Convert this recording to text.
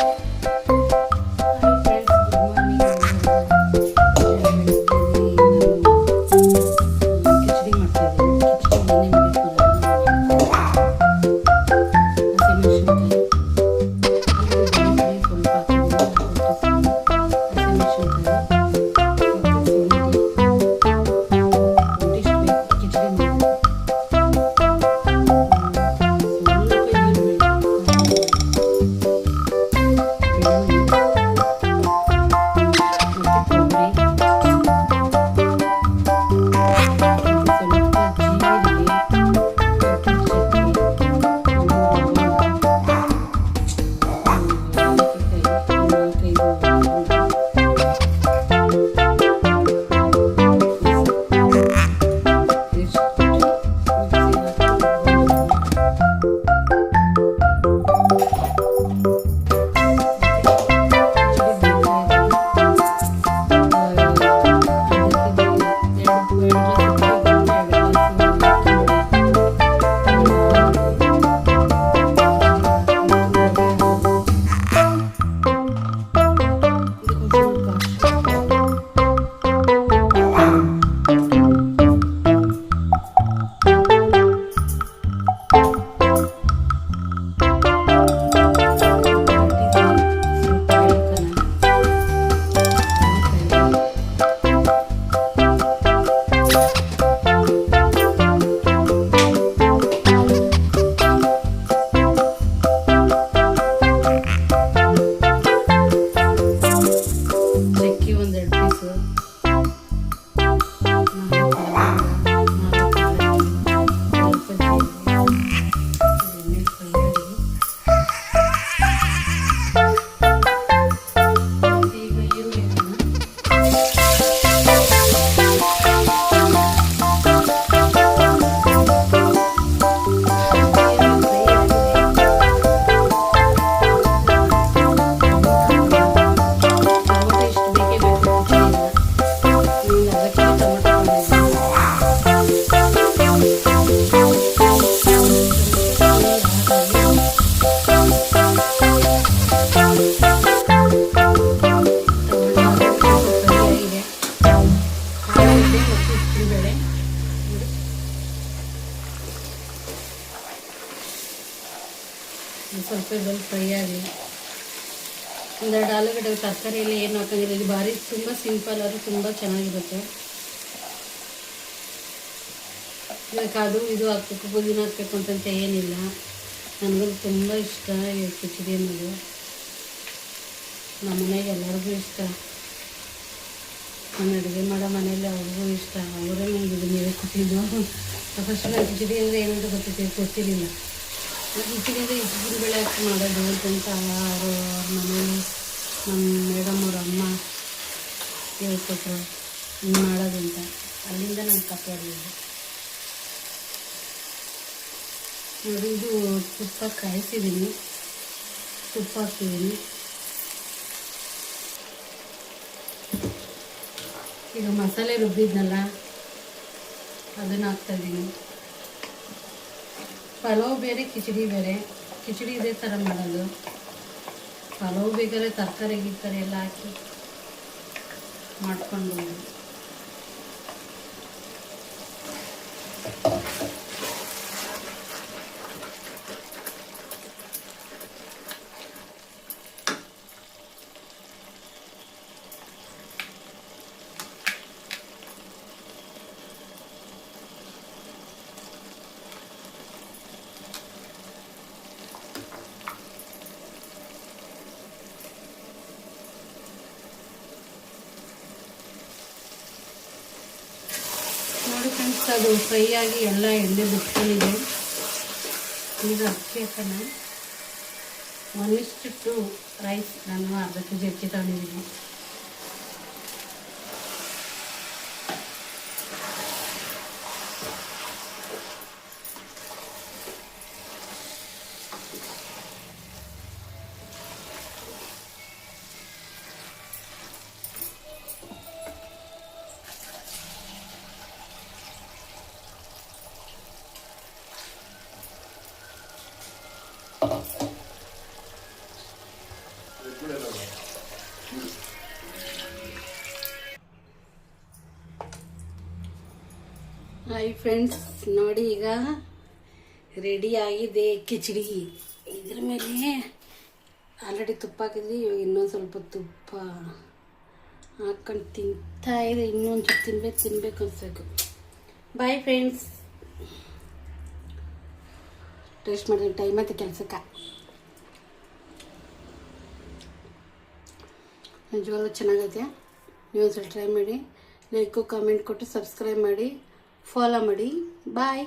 you ಸ್ವಲ್ಪ ಸ್ವಲ್ಪ fry ಆಗಲಿ. ಒಂದೆರಡು ಆಲೂಗಡ್ಡೆ ತರಕಾರಿಯಲ್ಲಿ ಏನು ಹಾಕಂಗಿಲ್ಲ ಇದು ಭಾರಿ ತುಂಬ ಸಿಂಪಲ್ ಆದರೂ ತುಂಬ ಚೆನ್ನಾಗಿರುತ್ತೆ. ಇದಕ್ಕೆ ಅದು ಇದು ಹಾಕ್ಬೇಕು, ಪುದೀನ ಹಾಕ್ಬೇಕು ಅಂತಂತ ಏನಿಲ್ಲ. ನನಗೂ ತುಂಬ ಇಷ್ಟ ಕಿಚಡಿ ಅನ್ನೋದು ನಮ್ಮ ಮನೆಗೆ ಎಲ್ಲರಿಗೂ ಇಷ್ಟ. ನಾನು ಅಡುಗೆ ಮಾಡೋ ಮನೇಲಿ ಅವ್ರಿಗೂ ಇಷ್ಟ. ಅವರೇ ನನಗೆ ಇದನ್ನು ಹೇಳ್ಕೊಟ್ಟಿದ್ದು ಕೊಟ್ಟಿದ್ದು. ಫಸ್ಟ್ ನಾನು ಕಿಚಡಿ ಅಂದರೆ ಏನಂತ ಗೊತ್ತಿತ್ತು ಗೊತ್ತಿರಲಿಲ್ಲ. ಅಂದರೆ ಇದ್ದಿನ ಬೇಳೆ ಮಾಡೋದು ಅಂತಂತ ಅವರು ಅವ್ರ ಮನೇಲಿ ನಮ್ಮ ಮೇಡಮ್ ಅವ್ರ ಅಮ್ಮ ಹೇಳ್ಕೊಟ್ರು, ಹಿಂಗೆ ಮಾಡೋದು ಅಂತ. ಅಲ್ಲಿಂದ ನಾನು ಕಲಿಯೋದು ನೋಡಿ, ಇದು ತುಪ್ಪ ಕಾಯಿಸಿದ್ದೀನಿ. ತುಪ್ಪ ಹಾಕ್ತಿದ್ದೀನಿ. ಈಗ ಮಸಾಲೆ ರುಬ್ಬಿದ್ನಲ್ಲ, ಅದನ್ನು ಹಾಕ್ತಾಯಿದ್ದೀನಿ ಪಲಾವ್ ಬೇರೆ, ಕಿಚಡಿ ಬೇರೆ. ಕಿಚಡಿ ಇದೇ ಥರ ಮಾಡೋದು. ಪಲಾವ್ ಬೇಕಾದ್ರೆ ತರಕಾರಿ, ಗಿರ್ಕಾರಿ ಎಲ್ಲ ಹಾಕಿ ಮಾಡ್ಕೊಂಡು ನೋಡಿ ಫ್ರೆಂಡ್ಸ್ ಅದು ಫ್ರೈ ಆಗಿ ಎಲ್ಲ ಎಣ್ಣೆ ಬಿಟ್ಕೊಂಡಿದೆ. ಈಗ ಅಕ್ಕಿ ಹಾಕೋಣ. ಒನ್ ಇಷ್ಟು ಟು ರೈಸ್ ನಾನು ಅರ್ಧ ಕೆ ಜಿ ಅಕ್ಕಿ ತಗೊಂಡಿದ್ದೀನಿ. ಹಾಯ್ ಫ್ರೆಂಡ್ಸ್ ನೋಡಿ ಈಗ ರೆಡಿ ಆಗಿದೆ ಕಿಚಡಿ. ಇದ್ರ ಮೇಲೆ ಆಲ್ರೆಡಿ ತುಪ್ಪ ಹಾಕಿದ್ವಿ ಇವಾಗ ಇನ್ನೊಂದು ಸ್ವಲ್ಪ ತುಪ್ಪ ಹಾಕೊಂಡು ತಿಂತಾ ಇದೆ, ಇನ್ನೊಂದು ತಿನ್ಬೇಕು ತಿನ್ಬೇಕು ಅನ್ಸಬೇಕು. ಬಾಯ್ ಫ್ರೆಂಡ್ಸ್ ಟೇಸ್ಟ್ ಮಾಡಿದ್ರೆ ಟೈಮ್ ಆಯ್ತು ಕೆಲಸಕ್ಕೆ. ನಿಜವಾಗ್ಲೂ ಚೆನ್ನಾಗೈತೆ. ನೀವು ಒಂದ್ಸಲ ಟ್ರೈ ಮಾಡಿ ಲೈಕು ಕಮೆಂಟ್ ಕೊಟ್ಟು ಸಬ್ಸ್ಕ್ರೈಬ್ ಮಾಡಿ ಫಾಲೋ ಮಾಡಿ. ಬಾಯ್